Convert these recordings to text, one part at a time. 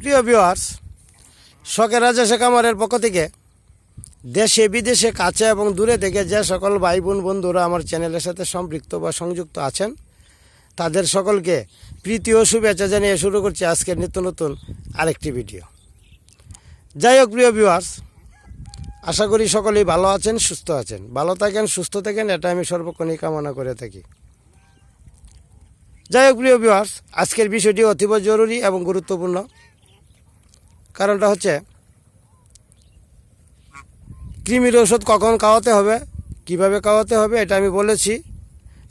প্রিয় ভিউয়ার্স শখের রাজা কামারের পক্ষ থেকে দেশে, বিদেশে, কাছে এবং দূরে থেকে যে সকল ভাই বোন বন্ধুরা আমার চ্যানেলের সাথে সম্পৃক্ত বা সংযুক্ত আছেন, তাদের সকলকে প্রীতি ও শুভেচ্ছা জানিয়ে শুরু করছি আজকের নিত্য নতুন আরেকটি ভিডিও যাই হোক, প্রিয় ভিউয়ার্স আশা করি সকলেই ভালো আছেন, সুস্থ আছেন। ভালো থাকেন, সুস্থ থাকেন, এটা আমি সর্বক্ষণই কামনা করে থাকি। যাই হোক, প্রিয় ভিউয়ার্স আজকের বিষয়টি অতীব জরুরি এবং গুরুত্বপূর্ণ। কারণটা হচ্ছে, কৃমির ওষুধ কখন খাওয়াতে হবে, কীভাবে খাওয়াতে হবে এটা আমি বলেছি,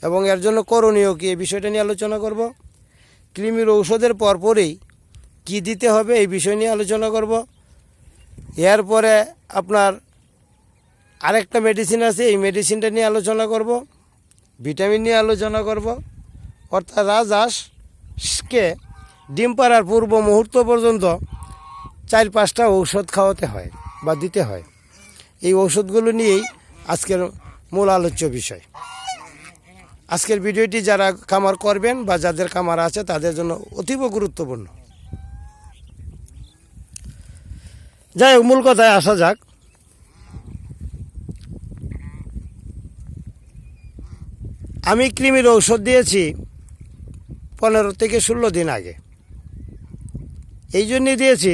এবং এর জন্য করণীয় কি এই বিষয়টা নিয়ে আলোচনা করব। কৃমির ঔষধের পরপরেই কি দিতে হবে এই বিষয় নিয়ে আলোচনা করব। এরপরে আপনার আরেকটা মেডিসিন আছে, এই মেডিসিনটা নিয়ে আলোচনা করব ভিটামিন নিয়ে আলোচনা করব। অর্থাৎ রাজহাঁসকে ডিম পাড়ার পূর্ব মুহূর্ত পর্যন্ত চার পাঁচটা ঔষধ খাওয়াতে হয় বা দিতে হয়। এই ঔষধগুলো নিয়েই আজকের মূল আলোচ্য বিষয়। আজকের ভিডিওটি যারা কামার করবেন বা যাদের কামার আছে, তাদের জন্য অতীব গুরুত্বপূর্ণ। যাই হোক, মূল কথায় আসা যাক। আমি কৃমির ঔষধ দিয়েছি পনেরো থেকে ষোলো দিন আগে। এই জন্যই দিয়েছি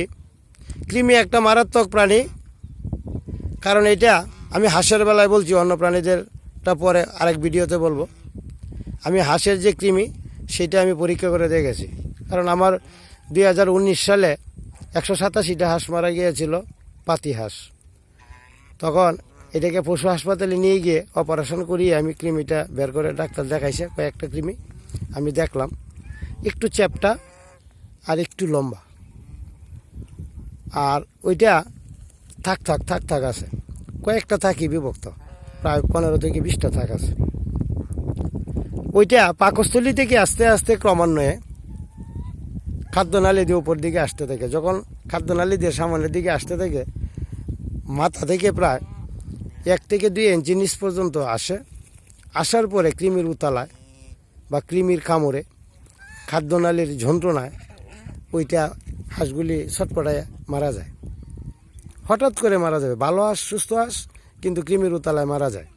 কৃমি একটা মারাত্মক প্রাণী। কারণ এটা আমি হাঁসের বেলায় বলছি, অন্য প্রাণীদেরটা পরে আরেক ভিডিওতে বলব। আমি হাঁসের যে কৃমি, সেটা আমি পরীক্ষা করে দেখেছি। কারণ আমার দু হাজার উনিশ সালে একশো সাতাশিটা হাঁস মারা গিয়েছিল, পাতি হাঁস। তখন এটাকে পশু হাসপাতালে নিয়ে গিয়ে অপারেশন করিয়ে আমি কৃমিটা বের করে ডাক্তার দেখাইছে, কয়েকটা কৃমি আমি দেখলাম। একটু চ্যাপটা আর একটু লম্বা। আর ওইটা থাক থাক থাক থাক আছে। কয়েকটা থাকি বিভক্ত। প্রায় পনেরো থেকে বিশটা থাক আছে। ওইটা পাকস্থলী থেকে আস্তে আস্তে ক্রমান্বয়ে খাদ্যনালী দিয়ে উপর দিকে আসতে থাকে। যখন খাদ্যনালী দিয়ে সামনের দিকে আসতে থাকে, মাথা থেকে প্রায় এক থেকে দুই ইঞ্চি নিচ পর্যন্ত আসে। আসার পরে কৃমির উতালায় বা কৃমির কামড়ে খাদ্যনালীর যন্ত্রণায় ওইটা হাঁসগুলি ছটপটায় মারা যায়। হঠাৎ করে মারা যাবে। ভালো হাঁস, সুস্থ হাঁস, কিন্তু কৃমির উতালায় মারা যায়।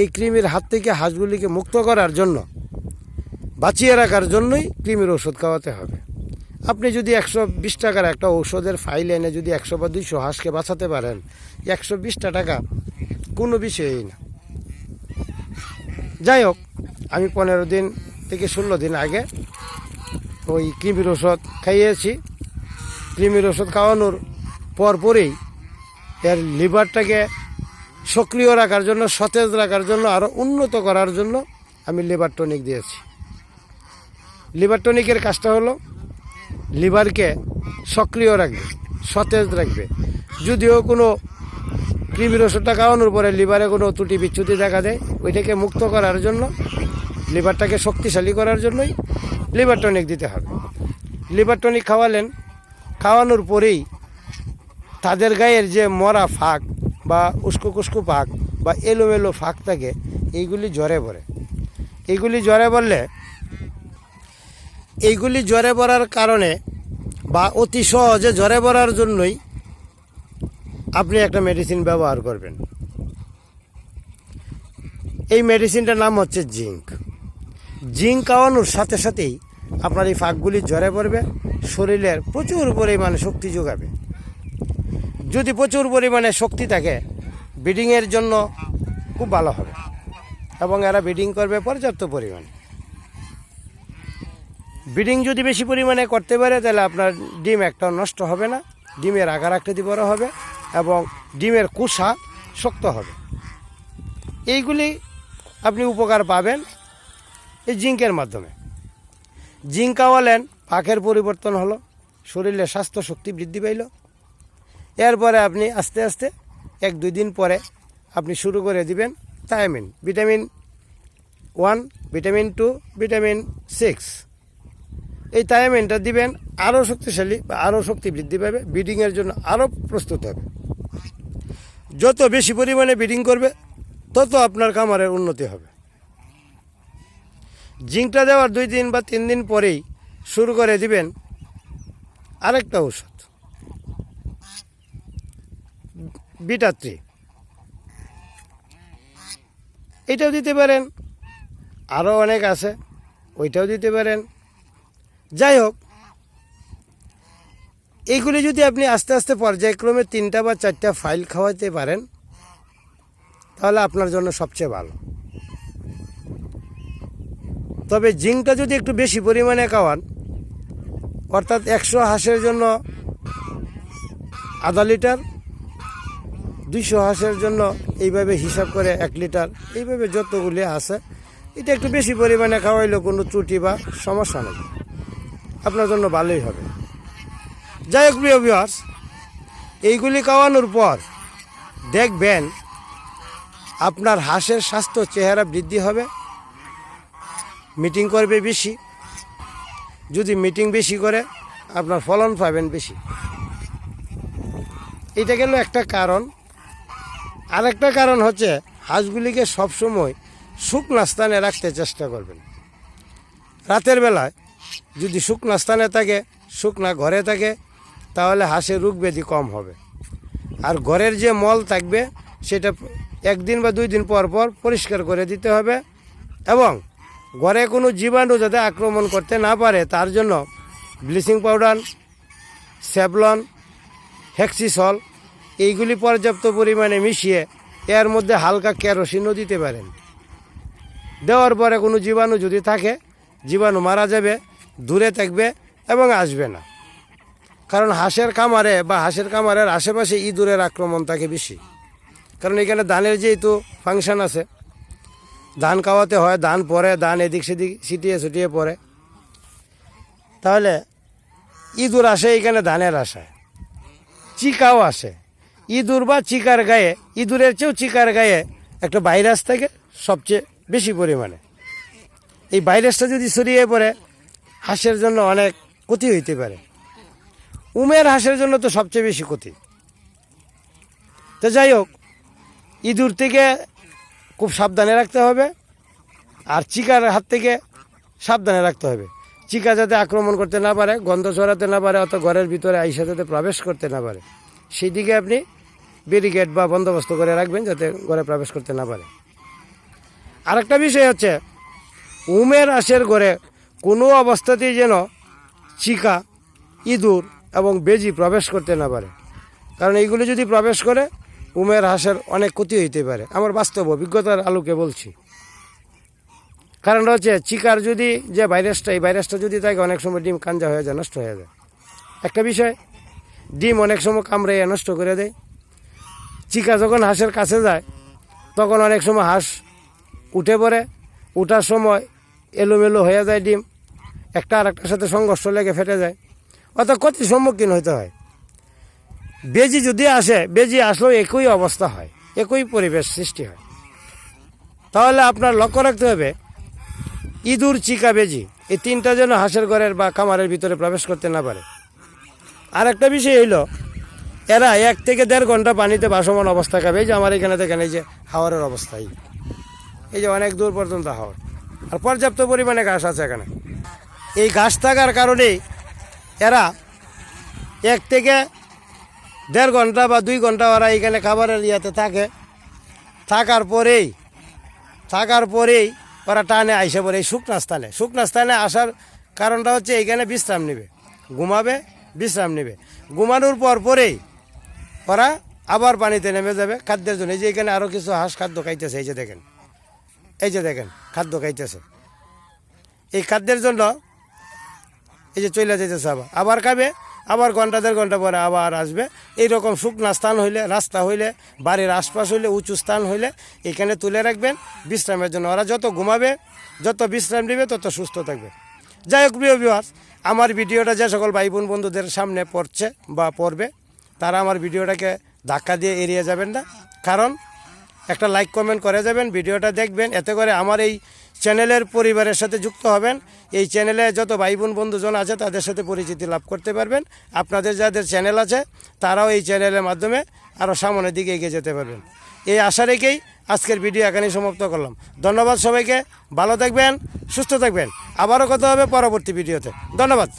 এই কৃমির হাত থেকে হাঁসগুলিকে মুক্ত করার জন্য, বাঁচিয়ে রাখার জন্যই কৃমির ওষুধ খাওয়াতে হবে। আপনি যদি একশো বিশ টাকার একটা ঔষধের ফাইল এনে যদি একশো বা দুইশো হাঁসকে বাঁচাতে পারেন, একশো বিশটা টাকা কোনো বিষয়ই না। যাই হোক, আমি পনেরো দিন থেকে ষোলো দিন আগে ওই কৃমির ওষুধ খাইয়েছি। কৃমির ওষুধ খাওয়ানোর পরপরেই এর লিভারটাকে সক্রিয় রাখার জন্য, সতেজ রাখার জন্য আরও উন্নত করার জন্য আমি লিভার টনিক দিয়েছি। লিভার টনিকের কাজটা হলো লিভারকে সক্রিয় রাখবে, সতেজ রাখবে। যদিও কোনো কৃমির ওষুধটা খাওয়ানোর পরে লিভারে কোনো ত্রুটি বিচ্যুতি দেখা দেয়, ওইটাকে মুক্ত করার জন্য, লিভারটাকে শক্তিশালী করার জন্যই লিভার টনিক দিতে হবে। লিভার টনিক খাওয়ালেন খাওয়ানোর পরেই তাদের গায়ের যে মরা ফাঁক বা উস্কো কুস্কো ফাঁক বা এলোমেলো ফাঁক থাকে, এইগুলি জ্বরে পড়ে। এইগুলি জ্বরে পড়লে, এইগুলি জ্বরে পড়ার কারণে বা অতি সহজে জ্বরে পড়ার জন্যই আপনি একটা মেডিসিন ব্যবহার করবেন। এই মেডিসিনটার নাম হচ্ছে জিঙ্ক। জিঙ্ক খাওয়ানোর সাথে সাথেই আপনার এই ফাঁকগুলি জ্বরে পড়বে, শরীরের প্রচুর পরিমাণে শক্তি যোগাবে। যদি প্রচুর পরিমাণে শক্তি থাকে, ব্রিডিংয়ের জন্য খুব ভালো হবে। এবং এরা ব্রিডিং করবে পর্যাপ্ত পরিমাণে। ব্রিডিং যদি বেশি পরিমাণে করতে পারে, তাহলে আপনার ডিম একটা নষ্ট হবে না। ডিমের আকার আকৃতি বড় হবে এবং ডিমের কুষা শক্ত হবে। এইগুলি আপনি উপকার পাবেন এই জিঙ্কের মাধ্যমে। জিঙ্ক খাওয়ালেন পাখের পরিবর্তন হলো, শরীরে স্বাস্থ্য শক্তি বৃদ্ধি পাইল। এরপরে আপনি আস্তে আস্তে এক দুই দিন পরে আপনি শুরু করে দিবেন thiamine vitamin one, vitamin two, vitamin six. এই থায়ামিনটা দিবেন, আরও শক্তিশালী বা আরও শক্তি বৃদ্ধি পাবে, ব্রিডিংয়ের জন্য আরও প্রস্তুত হবে। যত বেশি পরিমাণে ব্রিডিং করবে, তত আপনার খামারের উন্নতি হবে। জিঙ্কটা দেওয়ার দুই দিন বা তিন দিন পরেই শুরু করে দিবেন আরেকটা ঔষধ। বিটাত্রি এটাও দিতে পারেন। আরও অনেক আছে, ওইটাও দিতে পারেন। যাই হোক, এইগুলি যদি আপনি আস্তে আস্তে পর্যায়ক্রমে তিনটা বা চারটা ফাইল খাওয়াতে পারেন, তাহলে আপনার জন্য সবচেয়ে ভালো। তবে জিঙ্কটা যদি একটু বেশি পরিমাণে খাওয়ান, অর্থাৎ একশো হাঁসের জন্য আধা লিটার, দুইশো হাঁসের জন্য এইভাবে হিসাব করে এক লিটার, এইভাবে যতগুলি আছে, এটা একটু বেশি পরিমাণে খাওয়াইলেও কোনো ত্রুটি বা সমস্যা নেই। আপনার জন্য ভালোই হবে। যাই হোক, প্রিয় ভিউয়ার্স এইগুলি খাওয়ানোর পর দেখবেন আপনার হাঁসের স্বাস্থ্য, চেহারা বৃদ্ধি হবে। মিটিং করবে বেশি। যদি মিটিং বেশি করে, আপনার ফলন পাবেন বেশি। এটা গেল একটা কারণ। আরেকটা কারণ হচ্ছে, হাঁসগুলিকে সবসময় শুকনা স্থানে রাখতে চেষ্টা করবেন। রাতের বেলায় যদি শুকনা স্থানে থাকে, শুকনা ঘরে থাকে, তাহলে হাঁসের রোগ ব্যাধি কম হবে। আর ঘরের যে মল থাকবে, সেটা একদিন বা দুই দিন পর পর পরিষ্কার করে দিতে হবে এবং ঘরে কোনো জীবাণু যাতে আক্রমণ করতে না পারে, তার জন্য ব্লিচিং পাউডার, স্যাভলন, হেক্সিসল, এইগুলি পর্যাপ্ত পরিমাণে মিশিয়ে এর মধ্যে হালকা কেরোসিনও দিতে পারেন। দেওয়ার পরে কোনো জীবাণু যদি থাকে, জীবাণু মারা যাবে, দূরে থাকবে এবং আসবে না। কারণ হাঁসের কামারে বা হাঁসের কামারের আশেপাশে ইঁদুরের আক্রমণ থাকে বেশি। কারণ এখানে ধানের যেহেতু ফাংশন আছে ধান খাওয়াতে হয়, ধান পরে, ধান এদিক সেদিক ছিটিয়ে ছুটিয়ে পড়ে তাহলে ইঁদুর আসে এখানে ধানের আশায় চিকাও আসে। ইঁদুর বা চিকার গায়ে, ইঁদুরের চেয়েও চিকার গায়ে একটা ভাইরাস থাকে সবচেয়ে বেশি পরিমাণে। এই ভাইরাসটা যদি ছড়িয়ে পড়ে, হাঁসের জন্য অনেক ক্ষতি হইতে পারে। উমের হাঁসের জন্য তো সবচেয়ে বেশি ক্ষতি। তো যাই হোক, ইঁদুর থেকে খুব সাবধানে রাখতে হবে। আর চিকার হাত থেকে সাবধানে রাখতে হবে। চিকা যাতে আক্রমণ করতে না পারে, গন্ধ ছড়াতে না পারে অত ঘরের ভিতরে আইসা যাতে প্রবেশ করতে না পারে সেই দিকে আপনি ব্যারিকেড বা বন্দোবস্ত করে রাখবেন যাতে ঘরে প্রবেশ করতে না পারে। আরেকটা বিষয় হচ্ছে, উমের আশের ঘরে কোনো অবস্থাতেই যেন চিকা, ইঁদুর এবং বেজি প্রবেশ করতে না পারে। কারণ এইগুলি যদি প্রবেশ করে উমের হাঁসের অনেক ক্ষতি হইতে পারে। আমার বাস্তব অভিজ্ঞতার আলোকে বলছি। কারণটা হচ্ছে, চিকার যদি যে ভাইরাসটা, এই ভাইরাসটা যদি থাকে, অনেক সময় ডিম কাঞ্জা হয়ে যায়, নষ্ট হয়ে যায়। একটা বিষয়, ডিম অনেক সময় কামড়াইয়া নষ্ট করে দেয়। চিকা যখন হাঁসের কাছে যায়, তখন অনেক সময় হাঁস উঠে পড়ে। উঠার সময় এলোমেলো হয়ে যায় ডিম। একটা আর একটার সাথে সংঘর্ষ লেগে ফেটে যায়। অর্থাৎ ক্ষতির সম্মুখীন হতে হয়। বেজি যদি আসে, বেজি আসলেও একই অবস্থা হয়, একই পরিবেশ সৃষ্টি হয়। তাহলে আপনার লক্ষ্য রাখতে হবে, ইঁদুর, চিকা, বেজি, এই তিনটা যেন হাঁসের ঘরের বা খামারের ভিতরে প্রবেশ করতে না পারে। আর একটা বিষয় হইল, এরা এক থেকে দেড় ঘণ্টা পানিতে বাসমান অবস্থা খাবে। এই যে আমার এখানে দেখেন, এই যে হাওয়ারের অবস্থা, এই এই যে অনেক দূর পর্যন্ত হাওয়ার। আর পর্যাপ্ত পরিমাণে ঘাস আছে এখানে। এই ঘাস থাকার কারণেই এরা এক থেকে দেড় ঘণ্টা বা দুই ঘণ্টা ওরা এখানে খাবারের ইয়াতে থাকে। থাকার পরেই থাকার পরেই ওরা টানে আইসে পড়ে এই শুকনা স্থানে। শুকনা স্থানে আসার কারণটা হচ্ছে এইখানে বিশ্রাম নেবে। ঘুমাবে, বিশ্রাম নেবে। ঘুমানোর পর পরেই ওরা আবার পানিতে নেমে যাবে খাদ্যের জন্য। এই যে এখানে আরও কিছু হাঁস খাদ্য খাইতেছে, এই যে দেখেন। এই যে দেখেন, খাদ্য খাইতেছে। এই খাদ্যের জন্য এই যে চলে যেতেছে আবার। আবার খাবে আবার ঘণ্টা, দেড় ঘণ্টা পরে আবার আসবে। এইরকম শুকনা স্থান হইলে, রাস্তা হইলে, বাড়ির আশপাশ হইলে, উঁচু স্থান হইলে এখানে তুলে রাখবেন বিশ্রামের জন্য। ওরা যত ঘুমাবে, যত বিশ্রাম নেবে, তত সুস্থ থাকবে। যাই হোক, প্রিয় বিহার আমার ভিডিওটা যে সকল ভাই বোন বন্ধুদের সামনে পড়ছে বা পড়বে, তারা আমার ভিডিওটাকে ধাক্কা দিয়ে এড়িয়ে যাবেন না। কারণ একটা লাইক কমেন্ট করে যাবেন, ভিডিওটা দেখবেন। এতে করে আমার এই চ্যানেলের পরিবারের সাথে যুক্ত হবেন। এই চ্যানেলে যত ভাই বোন বন্ধুজন আছে, তাদের সাথে পরিচিতি লাভ করতে পারবেন। আপনাদের যাদের চ্যানেল আছে, তারাও এই চ্যানেলের মাধ্যমে আরও সামনের দিকে এগিয়ে যেতে পারবেন। এই আশা রেখেই আজকের ভিডিও এখানেই সমাপ্ত করলাম। ধন্যবাদ সবাইকে। ভালো থাকবেন, সুস্থ থাকবেন। আবারও কথা হবে পরবর্তী ভিডিওতে। ধন্যবাদ।